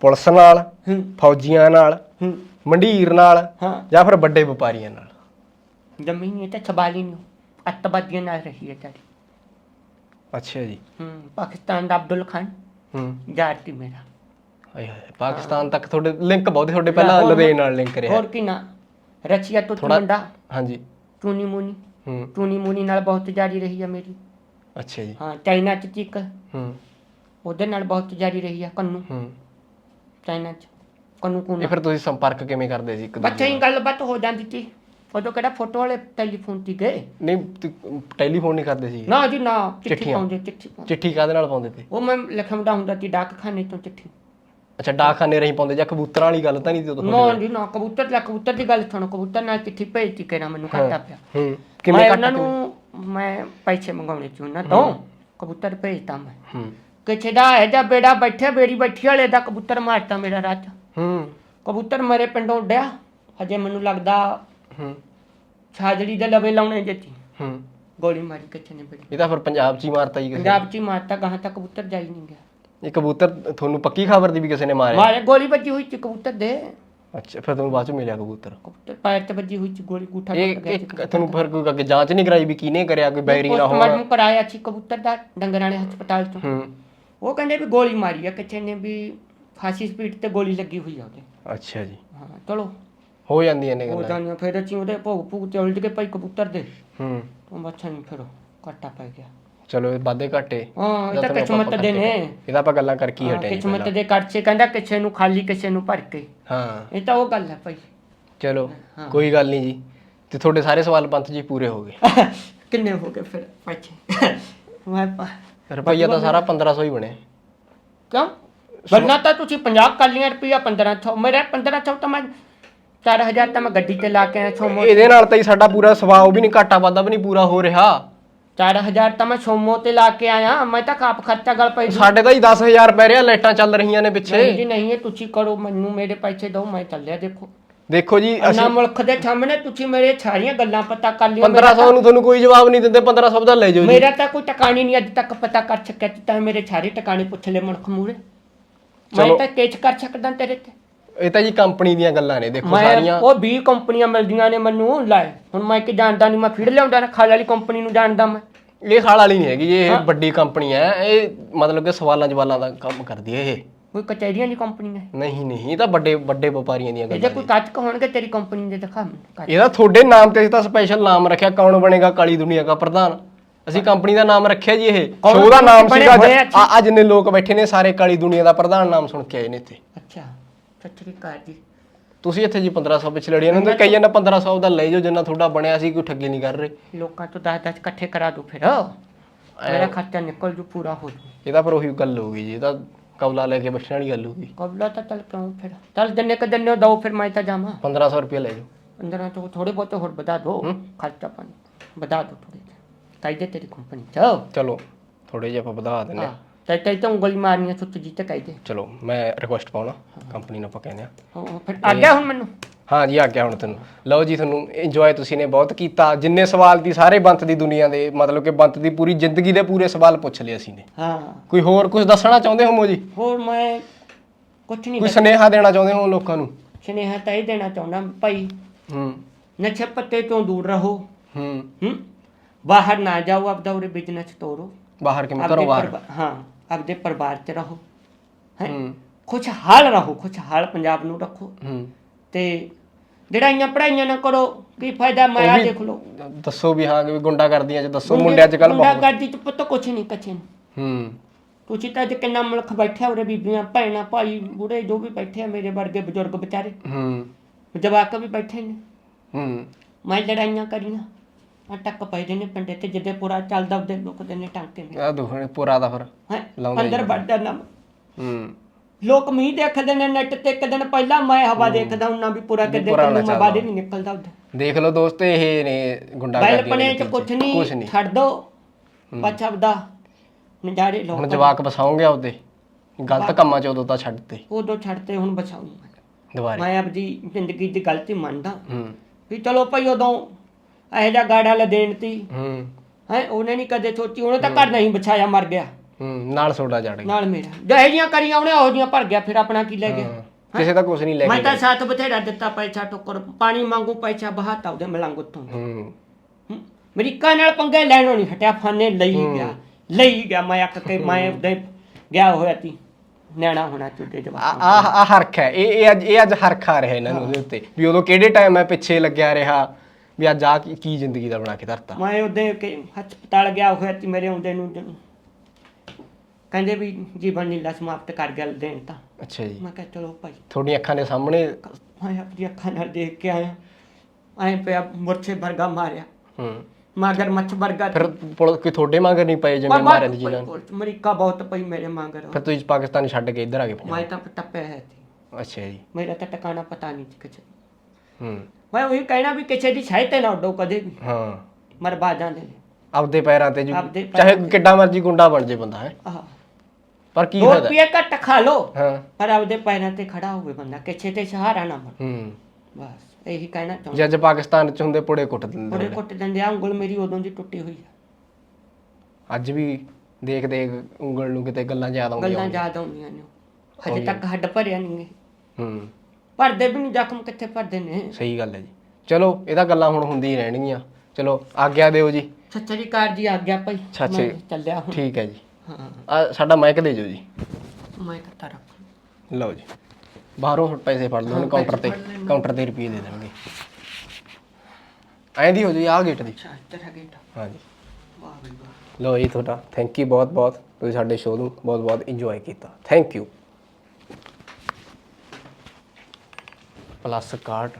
ਪੁਲਿਸ ਨਾਲ ਹੂੰ। ਫੌਜੀਆਂ ਨਾਲ ਹੂੰ। ਮੰਡੀਰ ਨਾਲ ਹਾਂ। ਜਾਂ ਫਿਰ ਵੱਡੇ ਵਪਾਰੀਆਂ ਨਾਲ? ਜ਼ਮੀਨ ਇਹ ਤਾਂ ਛਬਾਲੀ ਨੂੰ ਅੱਤਵਾਦੀਆਂ ਨਾਲ ਰਹੀ ਹੈ ਤਾਰੀ ਅੱਛਾ ਜੀ। ਹੂੰ ਪਾਕਿਸਤਾਨ ਦਾ ਅਬਦੁਲ ਖਾਨ। ਹੂੰ। ਸੀ ਮੇਰਾ। ਹਾਏ ਹਾਏ ਪਾਕਿਸਤਾਨ ਤੱਕ ਤੁਹਾਡੇ ਲਿੰਕ ਬਹੁਤ ਤੁਹਾਡੇ ਪਹਿਲਾਂ ਹੋਰ- ਨਾਲ ਲਿੰਕ ਰਿਹਾ। ਹੋਰ ਕੀ ਨਾ। ਰਸ਼ੀਆ ਤੋਂ ਥੋੜਾ- ਮੁੰਡਾ ਹਾਂਜੀ। ਟੂਨੀ ਮੂਨੀ। ਹੂੰ। ਟੂਨੀ ਮੂਨੀ ਨਾਲ ਬਹੁਤ ਜਾਰੀ ਰਹੀ ਹੈ ਮੇਰੀ। ਅੱਛਾ ਜੀ। ਹਾਂ ਚਾਈਨਾ ਚ ਚੀਕ ਹੂੰ। ਉਹਦੇ ਨਾਲ ਬਹੁਤ ਜਾਰੀ ਰਹੀ ਹੈ ਕੰਨੂ। ਹੂੰ। ਚਾਈਨਾ ਚ। ਕੰਨੂ ਕੋਨ ਇਹ ਫਿਰ ਤੁਸੀਂ ਸੰਪਰਕ ਕਿਵੇਂ ਕਰਦੇ ਸੀ ਇੱਕ ਬੱਚੇ ਦੂਜੇ ਹੀ ਗੱਲਬਾਤ ਹੋ ਜਾਂਦੀ ਸੀ। ਉਦੋਂ ਕਿਹੜਾ ਫੋਟੋ ਵਾਲੇ ਟੈਲੀਫੋਨ ਤੇ ਗਏ? ਨਹੀਂ ਤੁ- ਟੈਲੀਫੋਨ ਨਹੀਂ ਕਰਦੇ ਸੀ। ਨਾ ਜੀ ਨਾ ਚਿੱਠੀ ਚਿੱਠੀਆਂ। ਪਾਉਂਦੇ ਚਿੱਠੀ ਪਾਉਂਦੇ। ਚਿੱਠੀ ਕਾਹਦੇ ਨਾਲ ਪਾਉਂਦੇ ਤੇ? ਉਹ ਮੈਂ ਲਿਖਾਉਂਦਾ ਹੁੰਦਾ ਸੀ ਡਾਕਖਾਨੇ ਤੋਂ ਚਿੱਠੀ। ਅੱਛਾ ਡਾਕਖਾਨੇ ਰਹੀ ਪਾਉਂਦੇ ਜਾਂ ਕਬੂਤਰਾਂ ਵਾਲੀ ਗੱਲ ਤਾਂ ਨਹੀਂ ਤੇ ਉਦੋਂ ਨਾ ਜੀ ਨਾ ਕਬੂਤਰ ਲੈ ਕਬੂਤਰ ਦੀ ਗੱਲ ਸੁਣੋ ਕਬੂਤਰ ਨਾਲ ਚਿੱਠੀ ਭੇਜਤੀ ਕਿਹੜਾ ਮੈਨੂੰ ਘਾਟਾ ਪਿਆ। ਹੂੰ ਮੈਂ ਕਿਵੇਂ ਕੱਟ ਉਹਨਾਂ ਨੂੰ ਮੈਂ ਪੈਸੇ ਮੰਗਾਉਣੇ ਸੀ ਉਹਨਾਂ ਤੋਂ ਕਬੂਤਰ ਭੇਜਤਾ ਮੈਂ। ਹੂੰ। ਕਿਸੇ ਦਾ ਹੈ ਜਾਂ ਬੇੜਾ ਬੈਠਿਆ ਬੇੜੀ ਬੈਠੀ ਵਾਲੇ ਦਾ ਕਬੂਤਰ ਮਾਰਤਾ ਮੇਰਾ ਰਾਤ ਹੂੰ। ਕਬੂਤਰ ਮੇਰੇ ਪਿੰਡੋਂ ਉੱਡਿਆ ਹਜੇ ਮੈਨੂੰ ਲੱਗਦਾ ਹੂੰ। ਛਾਜੜੀ ਦੇ ਲਵੇ ਲਾਉਣੇ ਜਿੱਤੀ ਹੂੰ। ਗੋਲੀ ਮਾਰੀ ਕਿਸੇ ਨੇ ਬੜੀ। ਇਹ ਤਾਂ ਫਿਰ ਪੰਜਾਬ 'ਚ ਹੀ ਮਾਰਤਾ ਜੀ ਕਿਸੇ ਪੰਜਾਬ ਚ ਹੀ ਮਾਰਤਾ ਗਾਹਾਂ ਤੱਕ ਕਬੂਤਰ ਜਾਈ ਨਹੀਂ ਗਿਆ। ਨੇ। ਇਹ ਕਬੂਤਰ ਤੁਹਾਨੂੰ ਪੱਕੀ ਖਬਰ ਦੀ ਵੀ ਕਿਸੇ ਨੇ ਮਾਰਿਆ? ਮਾਰੇ ਗੋਲੀ ਵੱਜੀ ਹੋਈ ਸੀ ਕਬੂਤਰ ਦੇ। ਅੱਛਾ ਫਿਰ ਤੁਹਾਨੂੰ ਬਾਅਦ 'ਚ ਮਿਲਿਆ ਕਬੂਤਰ? ਕਬੂਤਰ ਪੈਰ ਤੇ ਵੱਜੀ ਹੋਈ ਸੀ ਗੋਲੀ ਗੂਠਾ ਇਹ ਟੁੱਟ ਗਿਆ ਇਹ ਤੁਹਾਨੂੰ ਫਿਰ ਕੋਈ ਅੱਗੇ ਜਾਂਚ ਨਹੀਂ ਕਰਾਈ ਵੀ ਕਿਹਨੇ ਕਰਿਆ ਕੋਈ ਬੈਰੀ ਨਾ ਹੋਣਾ? ਪੋਸਟਮਾਰਟਮ ਕਰਾਇਆ ਸੀ ਕਬੂਤਰ ਦਾ ਡੰਗਰਾਂ ਵਾਲੇ ਹਸਪਤਾਲ ਤੋਂ ਹੂੰ। ਉਹ ਕਹਿੰਦੇ ਵੀ ਗੋਲੀ ਮਾਰੀ ਆ ਕਿਸੇ ਨੇ ਵੀ ਫਾਸੀ ਸਪੀਡ ਤੇ ਗੋਲੀ ਲੱਗੀ ਹੋਈ ਆ ਉਹਦੇ। ਅੱਛਾ ਜੀ। ਹਾਂ ਚਲੋ। ਹੋ ਜਾਂਦੀਆਂ ਨੇ ਉਹ ਗੱਲਾਂ। ਜਾਨੀਆਂ ਫਿਰ ਅਸੀਂ ਉਹਦੇ ਭੋਗ ਭੂਗ ਤੇ ਉਲਟ ਕੇ ਭਾਈ ਕਬੂਤਰ ਦੇ। ਹੂੰ। ਉਹ ਬੱਚਾ ਨਹੀਂ ਫਿਰ ਘਾਟਾ ਪੈ ਗਿਆ। ਚਲੋ ਇਹ ਵਾਧੇ ਘਾਟੇ। ਹਾਂ ਇਹ ਤਾਂ ਕਿਸਮਤ ਦੇ ਨੇ। ਇਹਦਾ ਆਪਾਂ ਗੱਲਾਂ ਕਰਕੇ ਹੀ ਹਾਂ, ਹਟੇ ਜੀ ਕਿਸਮਤ ਪਹਿਲਾਂ। ਦੇ ਕੱਟੇ ਕਹਿੰਦਾ ਕਿਸੇ ਨੂੰ ਖਾਲੀ ਕਿਸੇ ਨੂੰ ਭਰ ਕੇ। ਹਾਂ। ਇਹ ਤਾਂ ਉਹ ਗੱਲ ਹੈ ਭਾਈ। ਚਲੋ ਹਾਂ। ਕੋਈ ਗੱਲ ਨਹੀਂ ਜੀ। ਤੇ ਤੁਹਾਡੇ ਸਾਰੇ ਸਵਾਲ ਪੰਤ ਜੀ ਪੂਰੇ ਹੋ ਗਏ। ਕਿੰਨੇ ਹੋ ਗਏ ਫਿਰ ਪੈਸੇ ਮੈਂ ਪਾ ਰੁਪਈਆ ਤਾਂ ਸਾਰਾ 1500 ਹੀ ਬਣਿਆ ਕਿਉਂ? ਵਰਨਾ ਤਾਂ ਤੁਸੀਂ 50 ਕਰ ਲਿਆ ਰੁਪਿਆ 1500 ਮੇਰਾ 1500 ਤਾਂ ਮੈਂ 4000 ਤਾਂ ਮੈਂ ਗੱਡੀ ਤੇ ਲਾ ਕੇ ਆਇਆ ਸੋਮੋ ਇਹਦੇ ਨਾਲ ਤਾਂ ਹੀ ਸਾਡਾ ਪੂਰਾ ਸਵਾਬ ਵੀ ਨਹੀਂ ਘਾਟਾ ਵਾਧਾ ਵੀ ਨਹੀਂ ਪੂਰਾ ਹੋ ਰਿਹਾ। 4000 ਤਾਂ ਮੈਂ ਸੋਮੋ ਤੇ ਲਾ ਕੇ ਆਇਆ ਮੈਂ ਤਾਂ ਖਾਪ ਖਰਚਾ ਗਲ ਪਈ ਸਾਡੇ ਤਾਂ ਹੀ 10000 ਪੈ ਰਿਹਾ ਲਾਈਟਾਂ ਚੱਲ ਰਹੀਆਂ ਨੇ ਨਹੀਂ ਪਿੱਛੇ ਜੀ ਨਹੀਂ ਇਹ ਤੁਸੀਂ ਕਰੋ ਮੈਨੂੰ ਮੇਰੇ ਪੈਸੇ ਦਿਓ ਮੈਂ ਚੱਲਿਆ ਦੇਖੋ। ਦੇਖੋ ਜੀ ਅਸੀਂ ਮੁਲਕ ਦੇ ਸਾਹਮਣੇ ਤੁਸੀਂ ਮੇਰੇ ਸਾਰੀਆਂ ਗੱਲਾਂ ਪਤਾ ਕਰ ਲਿਆ 1500 ਨੂੰ ਤੁਹਾਨੂੰ ਕੋਈ ਜਵਾਬ ਨਹੀਂ ਦਿੰਦੇ 1500 ਦਾ ਲੈ ਜਾਓ ਜੀ। ਮੇਰਾ ਤਾਂ ਕੋਈ ਟਿਕਾਣੀ ਨਹੀਂ ਅੱਜ ਤੱਕ ਪਤਾ ਕਰ ਸਕਿਆ ਤਾਂ ਮੇਰੇ ਸਾਰੇ ਟਿਕਾਣੇ ਪੁੱਛ ਲੈ ਮੁਲਕ ਮੂਰੇ ਮੈਂ ਚਲੋ। ਤਾਂ ਕੇਚ ਕਰ ਸਕਦਾ ਤੇਰੇ ਤੇ। ਇਹ ਤਾਂ ਜੀ ਕੰਪਨੀ ਦੀਆਂ ਗੱਲਾਂ ਨੇ ਦੇਖੋ ਮੈਂ ਸਾਰੀਆਂ। ਉਹ 20 ਕੰਪਨੀਆਂ ਮਿਲਦੀਆਂ ਨੇ ਮੈਨੂੰ ਲੈ ਹੁਣ ਮੈਂ ਕਿ ਜਾਣਦਾ ਨਹੀਂ ਮੈਂ ਫਿਰ ਲਿਆਉਂਦਾ ਨਾ ਖਾਲ ਵਾਲੀ ਕੰਪਨੀ ਨੂੰ ਜਾਣਦਾ ਮੈਂ। ਇਹ ਖਾਲ ਵਾਲੀ ਨਹੀਂ ਹੈਗੀ ਜੀ, ਇਹ ਵੱਡੀ ਕੰਪਨੀ ਹੈ ਇਹ ਮਤਲਬ ਕਿ ਸਵਾਲਾਂ ਜਵਾਲਾਂ ਦਾ ਕੰਮ ਕਰਦੀ ਹੈ ਇਹ। ਕੋਈ ਕਚਹਿਰੀਆਂ ਦੀ ਕੰਪਨੀ ਹੈ? ਨਹੀਂ ਨਹੀਂ ਇਹ ਤਾਂ ਵੱਡੇ ਵੱਡੇ ਵਪਾਰੀਆਂ ਦੀਆਂ ਜੇ ਗੱਲਾਂ ਕੋਈ ਕੱਚ ਹੋਣਗੇ ਤੇਰੀ ਕੰਪਨੀ ਦੇ ਦਿਖਾ ਮੈਨੂੰ ਕੱਚ। ਇਹਦਾ ਤੁਹਾਡੇ ਨਾਮ ਤੇ ਅਸੀਂ ਤਾਂ ਸਪੈਸ਼ਲ ਨਾਮ ਰੱਖਿਆ ਕੌਣ ਬਣੇਗਾ ਕਾਲੀ ਦੁਨੀਆ ਦਾ ਪ੍ਰਧਾਨ? ਅਸੀਂ ਕੰਪਨੀ ਦਾ ਨਾਮ ਰੱਖਿਆ ਜੀ ਇਹ। ਕੌਣ ਸ਼ੋਅ ਦਾ ਨਾਮ ਬਣੇ ਸੀਗਾ ਅੱਜ- ਹੋਏ ਆ ਜੀ। ਆ ਅੱਜ ਨੇ ਲੋਕ ਬੈਠੇ ਨੇ ਸਾਰੇ ਕਾਲੀ ਦੁਨੀਆ ਦਾ ਪ੍ਰਧਾਨ ਨਾਮ ਸੁਣ ਕੇ ਆਏ ਨੇ ਇੱਥੇ। ਅੱਛਾ। ਸਤਿ ਸ੍ਰੀ ਅਕਾਲ ਜੀ। ਤੁਸੀਂ ਇੱਥੇ ਜੀ 1500 ਪਿਛ ਲੜੀਆਂ ਨੇ ਕਈ ਜਣਾ 1500 ਦਾ ਲੈ ਜਾਓ ਜਿੰਨਾ ਤੁਹਾਡਾ ਬਣਿਆ ਸੀ ਕੋਈ ਠੱਗੀ ਨਹੀਂ ਕਰ ਰਹੇ। ਲੋਕਾਂ ਤੋਂ 10 10 ਇਕੱਠੇ ਕਰਾ ਦੋ ਫਿਰ। ਮੇਰਾ ਖਰਚਾ ਨਿਕਲ ਜੂ ਪੂਰਾ ਹੋ ਜੂ। ਇਹ ਤਾਂ ਪਰ ਉਹੀ ਗੱਲ ਹੋਊਗੀ ਜੀ ਇਹ ਤਾਂ ਕਬਲਾ ਲੈ ਕੇ ਬੈਠਣ ਵਾਲੀ ਗੱਲ ਹੋਊਗੀ ਕਬਲਾ ਤਾਂ ਚੱਲ ਕਿਉਂ ਫਿਰ? ਚੱਲ ਦਿਨੇ ਕ ਦਿਨੇ ਦੋ ਫਿਰ ਮੈਂ ਤਾਂ ਜਾਵਾਂ। 1500 ਰੁਪਏ ਲੈ ਜਾਓ। ਅੰਦਰਾਂ ਤੋਂ ਥੋੜੇ ਬਹੁਤ ਹੋਰ ਵਧਾ ਦੋ ਖਰਚਾ ਪਾਣੀ ਵਧਾ ਦੋ ਥੋੜੇ ਕਾਇਦੇ ਤੇਰੀ ਕੰਪਨੀ ਚ। ਚਲੋ ਥੋੜੇ ਜਿਹਾ ਆਪਾਂ ਵਧਾ ਦਿੰਦੇ ਹਾਂ। ਹਾਂ ਤੇ ਤੇ ਉਂਗਲੀ ਮਾਰਨੀਆਂ ਸੁੱਚ ਜੀ ਤੇ ਕਾਇਦੇ ਚਲੋ ਮੈਂ ਰਿਕੁਐਸਟ ਪਾਉਣਾ ਕੰਪਨੀ ਨੂੰ ਆਪਾਂ ਕਹਿੰਦੇ ਆ ਹਾਂ ਫਿਰ ਆ ਗਿਆ ਹੁਣ ਮੈਨੂੰ ਹਾਂ ਜੀ ਆ ਗਿਆ ਹੁਣ ਤੁਹਾਨੂੰ ਲਓ ਜੀ ਤੁਹਾਨੂੰ ਇੰਜੋਏ ਤੁਸੀਂ ਨੇ ਬਹੁਤ ਕੀਤਾ। ਜਿੰਨੇ ਸਵਾਲ ਦੀ ਸਾਰੇ ਬੰਤ ਦੀ ਦੁਨੀਆ ਦੇ ਮਤਲਬ ਕਿ ਬੰਤ ਦੀ ਪੂਰੀ ਜ਼ਿੰਦਗੀ ਦੇ ਪੂਰੇ ਸਵਾਲ ਪੁੱਛ ਲਏ ਅਸੀਂ ਨੇ। ਹਾਂ। ਕੋਈ ਹੋਰ ਕੁਝ ਦੱਸਣਾ ਚਾਹੁੰਦੇ ਹੋ ਮੋ ਜੀ ਹੋਰ ਮੈਂ ਕੁਛ ਨਹੀਂ ਕੋਈ ਸੁਨੇਹਾ ਦੇਣਾ ਚਾਹੁੰਦੇ ਹੋ ਲੋਕਾਂ ਨੂੰ? ਸੁਨੇਹਾ ਤਾਂ ਇਹ ਦੇਣਾ ਚਾਹੁੰਦਾ ਭਾਈ ਹੂੰ। ਨਸ਼ੇ ਪੱਤੇ ਤੋਂ ਦੂਰ ਰਹੋ। ਹੂੰ। ਹੂੰ। ਬਾਹਰ ਨਾ ਜਾਓ ਆਪਦਾ ਉਰੇ ਬਿਜ਼ਨਸ ਤੋਰੋ। ਬਾਹਰ ਕਿਵੇਂ ਆਪਦੇ ਕਰੋ ਬਾਹਰ? ਪਰਿਵਾ- ਹਾਂ। ਆਪਦੇ ਪਰਿਵਾਰ 'ਚ ਰਹੋ ਹੈ? ਖੁਸ਼ਹਾਲ ਰਹੋ ਖੁਸ਼ਹਾਲ ਪੰਜਾਬ ਨੂੰ ਰੱਖੋ। ਤੇ ਲੜਾਈਆਂ ਪੜਾਈਆਂ ਨਾ ਕਰੋ ਕੀ ਫਾਇਦਾ ਮੈਂ ਆ ਦੇਖ ਲੋ ਦੱਸੋ ਵੀ ਹਾਂ ਕਿ ਵੀ ਗੁੰਡਾ ਕਰਦੀਆਂ ਚ ਦੱਸੋ ਮੁੰਡੇ ਅੱਜ ਕੱਲ ਬਹੁਤ। ਗੁੰਡਾਗਰਦੀ ਚ ਪੁੱਤ ਕੁਛ ਨਹੀਂ ਕਛੇ ਨਹੀਂ ਹੂੰ। ਤੁਸੀਂ ਤਾਂ ਅੱਜ ਕਿੰਨਾ ਮੁਲਕ ਬੈਠਿਆ ਉਰੇ ਬੀਬੀਆਂ ਭੈਣਾਂ ਭਾਈ ਬੁੜੇ ਜੋ ਵੀ ਬੈਠੇ ਆ ਮੇਰੇ ਵਰਗੇ ਬਜ਼ੁਰਗ ਵਿਚਾਰੇ। ਹੂੰ। ਜਵਾਕ ਵੀ ਬੈਠੇ ਨੇ। ਹੂੰ। ਮੈਂ ਲੜਾਈਆਂ ਕਰੀਆਂ। ਆ ਟੱਕ ਪਏ ਨੇ ਪਿੰਡੇ ਤੇ ਜਿੱਦੇ ਪੂਰਾ ਚੱਲਦਾ ਉਹਦੇ ਲੁਕਦੇ ਨੇ ਟਾਂਕੇ ਨੇ ਆ ਦੁਖਣੇ ਪੂਰਾ ਦਾ ਫਿਰ ਹੈ ਲਾਉਂਦੇ ਅੰਦਰ ਵੱਡਾ ਨਾ ਹੂੰ। ਲੋਕ ਮੀਂਹ ਦੇਖਦੇ ਨੇ ਨੈਟ ਤੇ ਇੱਕ ਦਿਨ ਪਹਿਲਾਂ ਮੈਂ ਹਵਾ ਦੇਖਦਾ ਹੁੰਨਾ ਵੀ ਪੂਰਾ ਕਿੱਦੇ ਪੂਰਾ ਨਾ ਮੈਂ। ਨਹੀਂ ਨਿਕਲਦਾ ਉਹਦੇ ਦੇਖ ਲਓ ਦੋਸਤ ਇਹ ਨੇ ਗੁੰਡਾ ਬੈਲ ਕਰਦੀਆਂ ਪਣੇ ਨੇ ਚ। ਕੁਛ ਨਹੀਂ ਛੱਡ ਦੋ। ਪਛਾਵਦਾ ਨਜ਼ਾਰੇ ਹੁਣ ਲੋਕ ਜਵਾਕ ਬਸਾਉਂਗੇ ਆਪਦੇ ਗਲਤ ਕੰਮਾਂ ਚ ਉਦੋਂ ਤਾਂ ਛੱਡਤੇ ਉਦੋਂ ਛੱਡਤੇ ਹੁਣ ਬਚਾਉਂ ਦੁਬਾਰੇ। ਮੈਂ ਆਪਦੀ ਜ਼ਿੰਦਗੀ ਦੀ ਗਲਤੀ ਮੰਨਦਾ। ਹੂੰ। ਵੀ ਚਲੋ ਭਾਈ ਉਦੋਂ ਇਹੋ ਜਿਹਾ ਗਾੜਾ ਲ ਦੇਣ ਤੀ। ਹੂੰ। ਹੈ ਉਹਨੇ ਨਹੀਂ ਕਦੇ ਸੋਚੀ ਉਹਨੇ ਤਾਂ ਘਰ ਨਹੀਂ ਬਚਾਇਆ ਮਰ ਗਿਆ। ਹੂੰ ਨਾਲ ਸੋਡਾ ਜੜ ਗਿਆ। ਨਾਲ ਮੇਰਾ। ਜਿਹੋ ਜੀਆਂ ਕਰੀਆਂ ਉਹਨੇ ਉਹੋ ਜੀਆਂ ਭਰ ਗਿਆ ਫਿਰ ਆਪਣਾ ਕੀ ਲੈ ਗਿਆ? ਹਾਂ, ਕਿਸੇ ਦਾ ਕੁਝ ਨਹੀਂ ਲੈ ਮੈਂ ਕੇ ਤਾਂ ਸਾਥ ਬਥੇਰਾ ਦਿੱਤਾ ਪੈਸਾ ਟੋਕਰ ਪਾਣੀ ਮੰਗੂ ਪੈਸਾ ਬਹਾਤਾ ਉਹਦੇ ਮਲੰਗ ਉੱਤੋਂ। ਹੂੰ। ਹੂੰ। ਅਮਰੀਕਾ ਨਾਲ ਪੰਗੇ ਲੈਣੋਂ ਨਹੀਂ ਹਟਿਆ ਫਾਨੇ ਲਈ ਗਿਆ ਲਈ ਗਿਆ ਮੈਂ ਅੱਕ ਕੇ ਮੈਂ ਉਹਦੇ ਗਿਆ ਹੋਇਆ ਸੀ ਨਿਆਣਾ ਹੋਣਾ ਚੁੱਡੇ ਆ ਜਵਾਬ ਆ ਆ ਹਰਖ ਹੈ। ਇਹ ਇਹ ਅੱਜ ਇਹ ਅੱਜ ਹਰਖ ਆ ਰਿਹਾ ਇਹਨਾਂ ਨੂੰ ਉਹਦੇ ਉੱਤੇ। ਵੀ ਉਦੋਂ ਕਿਹੜੇ ਟਾਈਮ ਮੈਂ ਪਿੱਛੇ ਲੱਗਿਆ ਰਿਹਾ? ਵੀ ਅੱਜ ਆ ਕੀ ਕੀ ਜ਼ਿੰਦਗੀ ਦਾ ਬਣਾ ਕੇ ਧਰਤਾ। ਮੈਂ ਉਹਦੇ ਕੇ ਹਸਪਤਾਲ ਗਿਆ ਹੋਇਆ ਸੀ ਮੇਰੇ ਆਉਂਦੇ ਨੂੰ ਜਦੋਂ। ਕਹਿੰਦੇ ਵੀ ਜੀਵਨ ਲੀਲਾ ਸਮਾਪਤ ਕਰ ਗਿਆ ਦੇਣ ਤਾਂ। ਅੱਛਾ ਜੀ। ਮੈਂ ਕਿਹਾ ਚਲੋ ਭਾਈ। ਤੁਹਾਡੀਆਂ ਅੱਖਾਂ ਦੇ ਸਾਹਮਣੇ ਮੈਂ ਆਪਣੀ ਅੱਖਾਂ ਨਾਲ ਦੇਖ ਕੇ ਆਇਆ। ਐਂ ਪਿਆ ਮੁਰਛੇ ਵਰਗਾ ਮਾਰਿਆ। ਹੂੰ। ਮਗਰ ਮੱਛ ਵਰਗਾ ਫਿਰ ਪੁਲਿਸ ਕੋਈ ਤੁਹਾਡੇ ਮਗਰ ਨਹੀਂ ਪਏ ਜਿਵੇਂ ਮਾਰਿਆ ਦੀ ਜਿਨ੍ਹਾਂ ਅਮਰੀਕਾ ਬਹੁਤ ਪਈ ਮੇਰੇ ਮਗਰ। ਫਿਰ ਤੁਸੀਂ ਪਾਕਿਸਤਾਨ ਛੱਡ ਕੇ ਇੱਧਰ ਆ ਗਏ ਪੰਜਾਬ? ਮੈਂ ਤਾਂ ਟੱਪਿਆ ਹੈ ਸੀ ਅੱਛਾ ਜੀ। ਮੇਰਾ ਤਾਂ ਟਿਕਾਣਾ ਪਤਾ ਨਹੀਂ ਸੀ ਕਿਸੇ ਹੂੰ। ਮੈਂ ਉਹੀ ਕਹਿਣਾ ਵੀ ਕਿਸੇ ਦੀ ਸਹਾਇਤਾ ਨਾ ਉੱਡੋ ਕਦੇ ਵੀ। ਹਾਂ। ਮਰਬਾ ਜਾਂਦੇ ਨੇ ਆਪਦੇ ਪੈਰਾਂ ਤੇ ਜੀ। ਆਪਦੇ ਪੈਰਾਂ ਚਾਹੇ ਕਿੱਡਾ ਮਰਜ਼ੀ ਗੁੰਡਾ ਬਣ ਜੇ ਬੰਦਾ ਹੈ। ਆਹ। ਪਰ ਕੀ ਦੋ ਫਾਇਦਾ? ਰੁਪਏ ਘੱਟ ਖਾ ਲੋ ਹਾਂ। ਪਰ ਆਪਦੇ ਪੈਰਾਂ ਤੇ ਖੜਾ ਹੋਵੇ ਬੰਦਾ ਕਿਸੇ ਤੇ ਸਹਾਰਾ ਨਾ ਬਣ। ਹੂੰ। ਬਸ ਇਹੀ ਕਹਿਣਾ ਚਾਹੁੰਦਾ। ਜੇ ਅੱਜ ਪਾਕਿਸਤਾਨ ਚ ਹੁੰਦੇ ਪੁੜੇ ਕੁੱਟ ਦਿੰਦੇ ਨੇ। ਕੁੱਟ ਦਿੰਦੇ ਆ ਉਂਗਲ ਮੇਰੀ ਉਦੋਂ ਦੀ ਟੁੱਟੀ ਹੋਈ ਆ। ਅੱਜ ਵੀ ਦੇਖ ਦੇਖ ਉਂਗਲ ਨੂੰ ਕਿਤੇ ਗੱਲਾਂ ਯਾਦ ਆਉਂਦੀਆਂ ਗੱਲਾਂ ਯਾਦ ਆਉਂਦੀਆਂ ਨੇ। ਹਜੇ ਤੱਕ ਹੱਡ ਭਰਿਆ ਨਹੀਂ ਹੂੰ। ਭਰਦੇ ਵੀ ਨਹੀਂ ਜ਼ਖਮ ਕਿੱਥੇ ਭਰਦੇ ਨੇ? ਸਹੀ ਗੱਲ ਹੈ ਜੀ। ਚਲੋ ਇਹ ਤਾਂ ਗੱਲਾਂ ਹੁਣ ਹੁੰਦੀ ਹੀ ਰਹਿਣਗੀਆਂ। ਚਲੋ ਆਗਿਆ ਦਿਓ ਜੀ। ਸੱਚਰੀ ਕਾਰ ਜੀ ਆ ਗਿਆ ਭਾਈ। ਸਤਿ ਸ਼੍ਰੀ- ਮੈਂ ਚੱਲਿਆ ਹੁਣ। ਠੀਕ ਹੈ ਜੀ। ਹਾਂ। ਆ ਸਾਡਾ ਮਾਈਕ ਦੇ ਦਿਓ ਜੀ। ਮੈਂ ਕਰਤਾ ਰੱਖ? ਲਓ ਜੀ। ਬਾਹਰੋਂ ਹੁਣ ਪੈਸੇ ਫੜ ਲਓ ਹੁਣ ਕਾਊਂਟਰ ਤੇ। ਕਾਊਂਟਰ ਤੇ ਰੁਪਏ ਦੇ ਦੇਣਗੇ। ਐਂ ਦੀ ਹੋ ਜੀ ਆ ਗੇਟ ਦੀ। ਅੱਛਾ ਤੇਰਾ ਗੇਟ ਹਾਂਜੀ ਵਾਹ ਬਈ ਵਾਹ। ਲਓ ਜੀ ਤੁਹਾਡਾ। ਥੈਂਕ ਯੂ ਬਹੁਤ ਬਹੁਤ ਤੁਸੀਂ ਸਾਡੇ ਸ਼ੋਅ ਨੂੰ ਬਹੁਤ ਬਹੁਤ ਇੰਜੋਏ ਕੀਤਾ। Thank you plus card